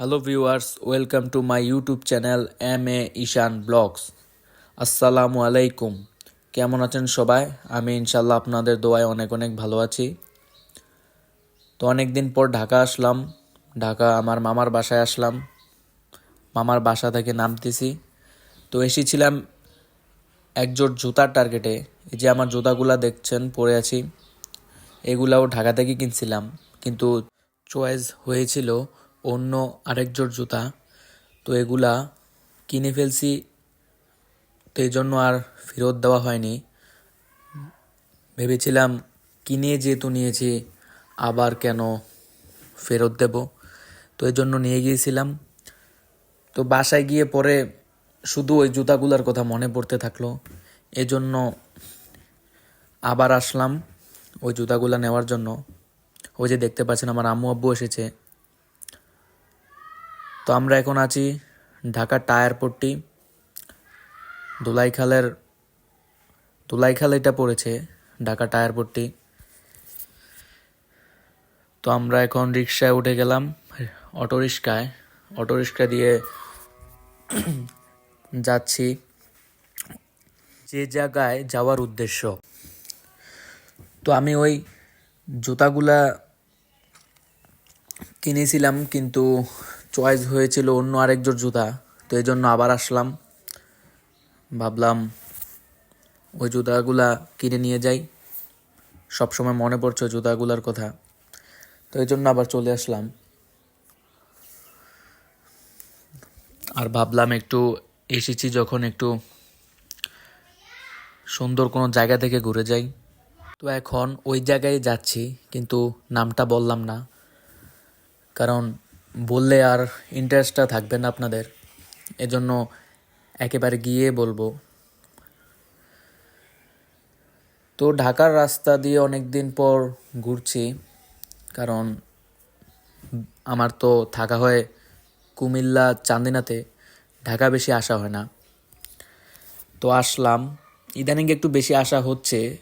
Hello viewers welcome to my YouTube channel M A Ishan blogs আসসালামু আলাইকুম কেমন আছেন সবাই? আমি ইনশাল্লাহ আপনাদের দোয়ায় অনেক অনেক ভালো আছি। তো অনেক দিন পর ঢাকা আসলাম। ঢাকা আমার মামার বাসায় আসলাম। মামার বাসা থেকে নামতেছি। তো এসেছিলাম একজোট জুতার টার্গেটে এই যে আমার জুতাগুলা দেখছেন, পরে আছি। এগুলাও ঢাকা থেকে কিনছিলাম। কিন্তু চয়েস হয়েছিল অন্য আরেক জোড় জুতা। তো এগুলা কিনে ফেলছি, তো এই জন্য আর ফেরত দেওয়া হয়নি। ভেবেছিলাম কিনে যেহেতু নিয়েছি, আবার কেন ফেরত দেব? তো এই জন্য নিয়ে গিয়েছিলাম। তো বাসায় গিয়ে পরে শুধু ওই জুতাগুলোর কথা মনে পড়তে থাকল। এজন্য আবার আসলাম ওই জুতাগুলো নেওয়ার জন্য। ওই যে দেখতে পাচ্ছেন আমার আম্মু আব্বু এসেছে। তো আমরা এখন আছি ঢাকা টায়ার পট্টি। দোলাইখালের দোলাইখাল এটা পড়েছে, ঢাকা টায়ার পট্টি। তো আমরা এখন রিক্সায় উঠে গেলাম অটো রিক্সায় অটো রিক্সা দিয়ে যাচ্ছি। যে জায়গায় যাওয়ার উদ্দেশ্য। তো আমি ওই জুতাগুলা কিনেছিলাম, কিন্তু চয়েস হয়েছিল অন্য আরেক জোড় জুতা, তো এই জন্য আবার আসলাম। ভাবলাম ওই জুতাগুলা কিনে নিয়ে যাই। সবসময় মনে পড়ছে জুতাগুলার কথা। তো এই জন্য আবার চলে আসলাম। আর ভাবলাম একটু এসেছি যখন একটু সুন্দর কোনো জায়গা থেকে ঘুরে যাই। তো এখন ওই জায়গায় যাচ্ছি, কিন্তু নামটা বললাম না। কারণ বললে আর ইন্টারেস্টটা থাকবে না আপনাদের। এজন্য একেবারে গিয়ে বলব। তো ঢাকার রাস্তা দিয়ে অনেক দিন পর ঘুরছি, কারণ আমার তো থাকা হয় কুমিল্লা চান্দিনাতে, ঢাকা বেশি আসা হয় না। তো আসলাম। ইদানিং একটু বেশি আসা হচ্ছে।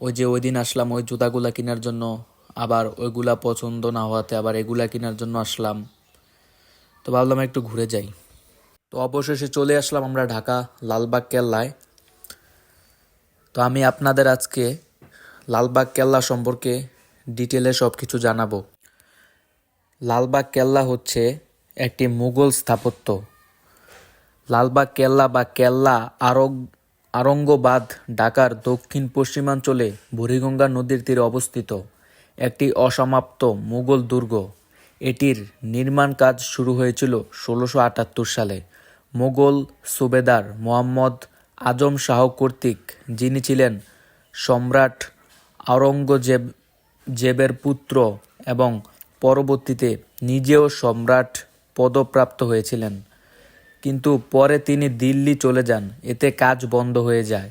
ওই যে ওই দিন আসলাম ওই জুতাগুলা কেনার জন্য আবার ওইগুলা পছন্দ না হওয়াতে আবার এগুলা কেনার জন্য আসলাম। তো ভাবলাম একটু ঘুরে যাই। তো অবশেষে চলে আসলাম আমরা ঢাকা লালবাগ কেল্লায়। তো আমি আপনাদের আজকে লালবাগ কেল্লা সম্পর্কে ডিটেলে সব কিছু জানাব। লালবাগ কেল্লা হচ্ছে একটি মুঘল স্থাপত্য। লালবাগ কেল্লা বা কেল্লা আরগ আরঙ্গবাদ ঢাকার দক্ষিণ পশ্চিমাঞ্চলে বুড়িগঙ্গা নদীর তীরে অবস্থিত। একটি অসমাপ্ত মুঘল দুর্গ। এটির নির্মাণ কাজ শুরু হয়েছিল ষোলোশো আটাত্তর সালে। মোগল সুবেদার মোহাম্মদ আজম শাহ কর্তৃক, যিনি ছিলেন সম্রাট আওরঙ্গজেব, জেবের পুত্র এবং পরবর্তীতে নিজেও সম্রাট পদপ্রাপ্ত হয়েছিলেন। কিন্তু পরে তিনি দিল্লি চলে যান। এতে কাজ বন্ধ হয়ে যায়।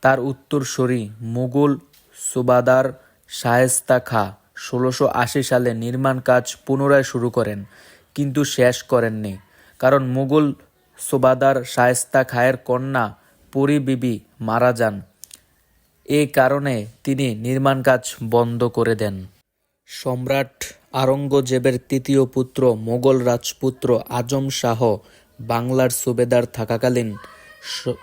তার উত্তরসূরি মুঘল সুবাদার শায়েস্তা খা। ষোলোশো আশি সালে নির্মাণ কাজ পুনরায় শুরু করেন, কিন্তু শেষ করেননি। কারণ মুঘল সুবাদার শায়েস্তা খায়ের কন্যা পুরী বিবি মারা যান। এই কারণে তিনি নির্মাণ কাজ বন্ধ করে দেন। সম্রাট আরঙ্গজেবের তৃতীয় পুত্র মোগল রাজপুত্র আজম শাহ বাংলার সুবেদার থাকাকালীন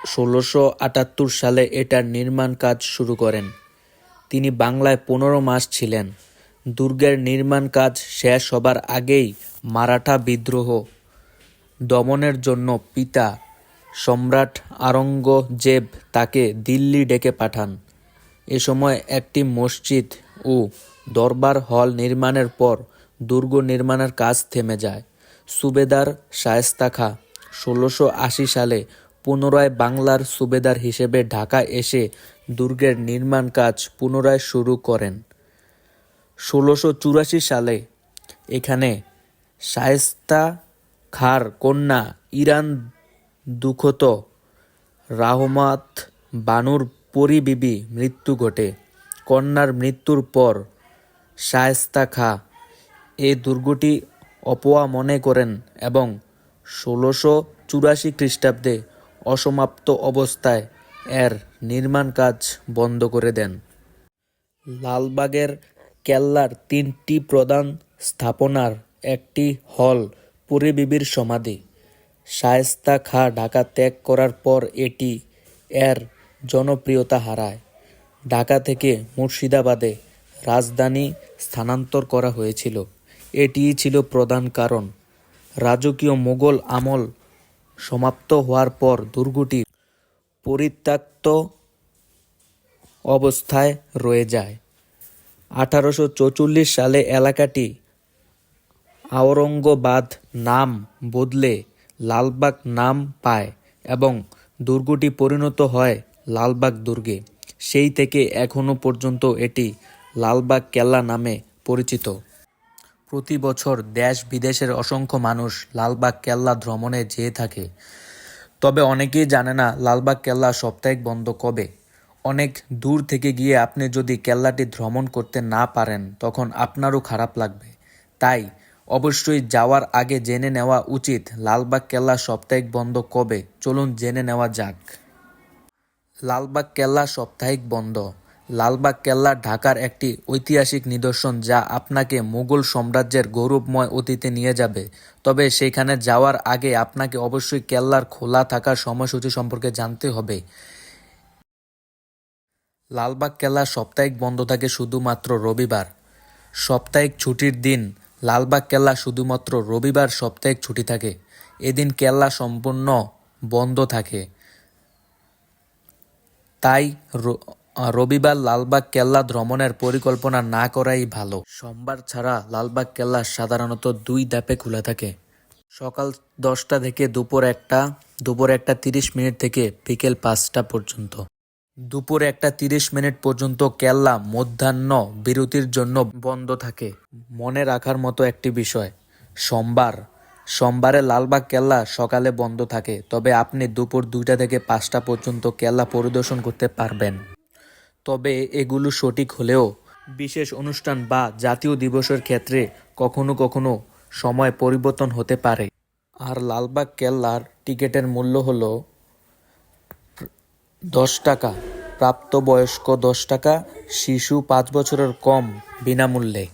ষোলোশো আটাত্তর সালে এটার নির্মাণ কাজ শুরু করেন। তিনি বাংলায় পনেরো মাস ছিলেন। দুর্গের নির্মাণ কাজ শেষ হবার আগেই মারাঠা বিদ্রোহ দমনের জন্য পিতা সম্রাট আরঙ্গজেব তাকে দিল্লি ডেকে পাঠান। এ সময় একটি মসজিদ ও দরবার হল নির্মাণের পর দুর্গ নির্মাণের কাজ থেমে যায়। সুবেদার শায়েস্তা খা ষোলোশো আশি সালে পুনরায় বাংলার সুবেদার হিসেবে ঢাকা এসে দুর্গের নির্মাণ কাজ পুনরায় শুরু করেন। ষোলোশো চুরাশি সালে এখানে শায়েস্তা খার কন্যা ইরান দুঃখত রাহমাত বানুর পরিবিবি মৃত্যু ঘটে। কন্যার মৃত্যুর পর শায়েস্তা খা এ দুর্গটি অপোয়া মনে করেন এবং ষোলোশো চুরাশি খ্রিস্টাব্দে অসমাপ্ত অবস্থায় এর নির্মাণ কাজ বন্ধ করে দেন। লালবাগের কেল্লার তিনটি প্রধান স্থাপনার একটি হল পুরী বিবির সমাধি। শায়েস্তা খাঁ ঢাকা ত্যাগ করার পর এটি এর জনপ্রিয়তা হারায়। ঢাকা থেকে মুর্শিদাবাদে রাজধানী স্থানান্তর করা হয়েছিল। এটিই ছিল প্রধান কারণ। রাজকীয় মোগল আমল সমাপ্ত হওয়ার পর দুর্গটি পরিত্যক্ত অবস্থায় রয়ে যায়। আঠারোশো চৌচল্লিশ সালে এলাকাটি আওরঙ্গবাদ নাম বদলে লালবাগ নাম পায় এবং দুর্গটি পরিণত হয় লালবাগ দুর্গে। সেই থেকে এখনও পর্যন্ত এটি লালবাগ কেল্লা নামে পরিচিত। প্রতি বছর দেশ বিদেশের অসংখ্য মানুষ লালবাগ কেল্লা ভ্রমণে যেয়ে থাকে। তবে অনেকেই জানে না লালবাগ কেল্লা সাপ্তাহিক বন্ধ কবে। অনেক দূর থেকে গিয়ে আপনি যদি কেল্লাটি ভ্রমণ করতে না পারেন, তখন আপনারও খারাপ লাগবে। তাই অবশ্যই যাওয়ার আগে জেনে নেওয়া উচিত লালবাগ কেল্লা সাপ্তাহিক বন্ধ কবে। চলুন জেনে নেওয়া যাক। লালবাগ কেল্লা সাপ্তাহিক বন্ধ। লালবাগ কেল্লা ঢাকার একটি ঐতিহাসিক নিদর্শন যা আপনাকে মুঘল সাম্রাজ্যের গৌরবময় অতীতে নিয়ে যাবে। তবে সেখানে যাওয়ার আগে আপনাকে অবশ্যই কেল্লার খোলা থাকার সময়সূচি সম্পর্কে জানতে হবে। লালবাগ কেল্লা সাপ্তাহিক বন্ধ থাকে শুধুমাত্র রবিবার। সাপ্তাহিক ছুটির দিন লালবাগ কেল্লা শুধুমাত্র রবিবার সাপ্তাহিক ছুটি থাকে। এদিন কেল্লা সম্পূর্ণ বন্ধ থাকে। তাই রবিবার লালবাগ কেল্লা ভ্রমণের পরিকল্পনা না করাই ভালো। সোমবার ছাড়া লালবাগ কেল্লা সাধারণত দুই ধাপে খোলা থাকে। সকাল দশটা থেকে দুপুর একটা দুপুর একটা তিরিশ মিনিট থেকে বিকেল পাঁচটা পর্যন্ত। দুপুর একটা তিরিশ মিনিট পর্যন্ত কেল্লা মধ্যাহ্ন বিরতির জন্য বন্ধ থাকে। মনে রাখার মতো একটি বিষয়, সোমবার। সোমবারে লালবাগ কেল্লা সকালে বন্ধ থাকে, তবে আপনি দুপুর দুইটা থেকে পাঁচটা পর্যন্ত কেল্লা পরিদর্শন করতে পারবেন। তবে এগুলো সঠিক হলেও বিশেষ অনুষ্ঠান বা জাতীয় দিবসের ক্ষেত্রে কখনো কখনো সময় পরিবর্তন হতে পারে। আর লালবাগ কেল্লার টিকিটের মূল্য হলো দশ টাকা। প্রাপ্তবয়স্ক দশ টাকা, শিশু পাঁচ বছরের কম বিনামূল্যে।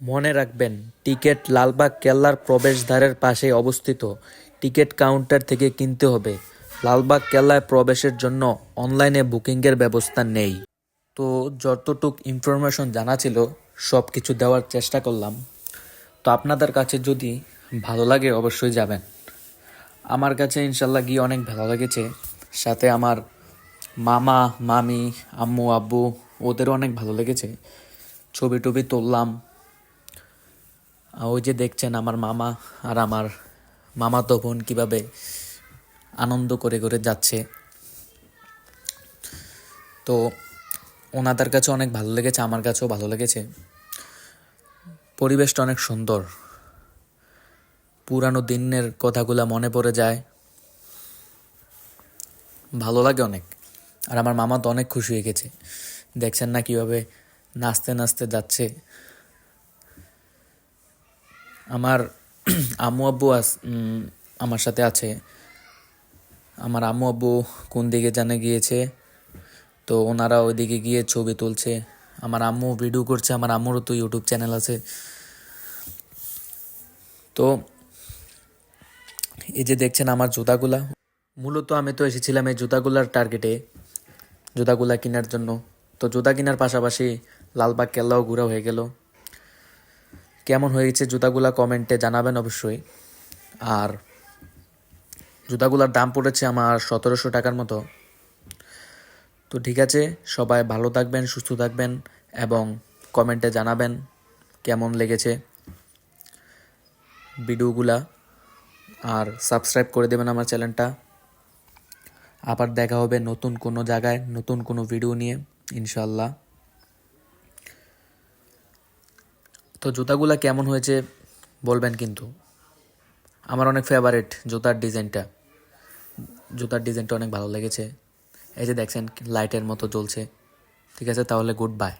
মনে রাখবেন, টিকিট লালবাগ কেল্লার প্রবেশদ্বারের পাশে অবস্থিত। টিকিট কাউন্টার থেকে কিনতে হবে। লালবাগ কেল্লায় প্রবেশের জন্য অনলাইনে বুকিংয়ের ব্যবস্থা নেই। তো যতটুক ইনফরমেশন জানা ছিল সব কিছু দেওয়ার চেষ্টা করলাম। তো আপনাদের কাছে যদি ভালো লাগে, অবশ্যই যাবেন। আমার কাছে ইনশাল্লাহ গিয়ে অনেক ভালো লেগেছে। সাথে আমার মামা, মামি, আম্মু, আব্বু, ওদেরও অনেক ভালো লেগেছে। ছবি টবি তুললাম। ওই যে দেখছেন আমার মামা আর আমার মামাতো বোন কীভাবে আনন্দ করে করে যাচ্ছে। তো ওনাদের কাছে অনেক ভালো লেগেছে, আমার কাছেও ভালো লেগেছে। পরিবেশটা অনেক সুন্দর। পুরানো দিনের কথাগুলা মনে পড়ে যায়। ভালো লাগে অনেক। আর আমার মামা তো অনেক খুশি হয়ে গেছে। দেখছেন না কীভাবে নাচতে নাচতে যাচ্ছে। আমার আম্মু আব্বু আমার সাথে আছে। আমার আম্মু আব্বু কোন দিকে জানে গিয়েছে, তো ওনারা ওইদিকে গিয়ে ছবি তুলছে। আমার আম্মু ভিডিও করছে, আমার আম্মুরও তো ইউটিউব চ্যানেল আছে। তো এই যে দেখছেন আমার জুতাগুলা, মূলত আমি তো এসেছিলাম এই জুতাগুলার টার্গেটে জুতাগুলা কেনার জন্য। তো জুতা কেনার পাশাপাশি লালবাগ কেল্লাও ঘুরা হয়ে গেল। কেমন হয়েছে জুতাগুলা কমেন্টে জানাবেন অবশ্যই। আর জুতাগুলার দাম পড়েছে আমার সতেরোশো টাকার মতো। তো ঠিক আছে, সবাই ভালো থাকবেন, সুস্থ থাকবেন এবং কমেন্টে জানাবেন কেমন লেগেছে ভিডিওগুলা। আর সাবস্ক্রাইব করে দেবেন আমার চ্যানেলটা। আবার দেখা হবে নতুন কোনো জায়গায়, নতুন কোনো ভিডিও নিয়ে ইনশাল্লাহ তো জুতাগুলা কেমন হয়েছে বলবেন কিন্তু। আমার অনেক ফেভারিট জুতার ডিজাইনটা জুতার ডিজাইনটা অনেক ভালো লেগেছে। এই যে দেখছেন লাইটের মতো জ্বলছে। ঠিক আছে, তাহলে গুড বাই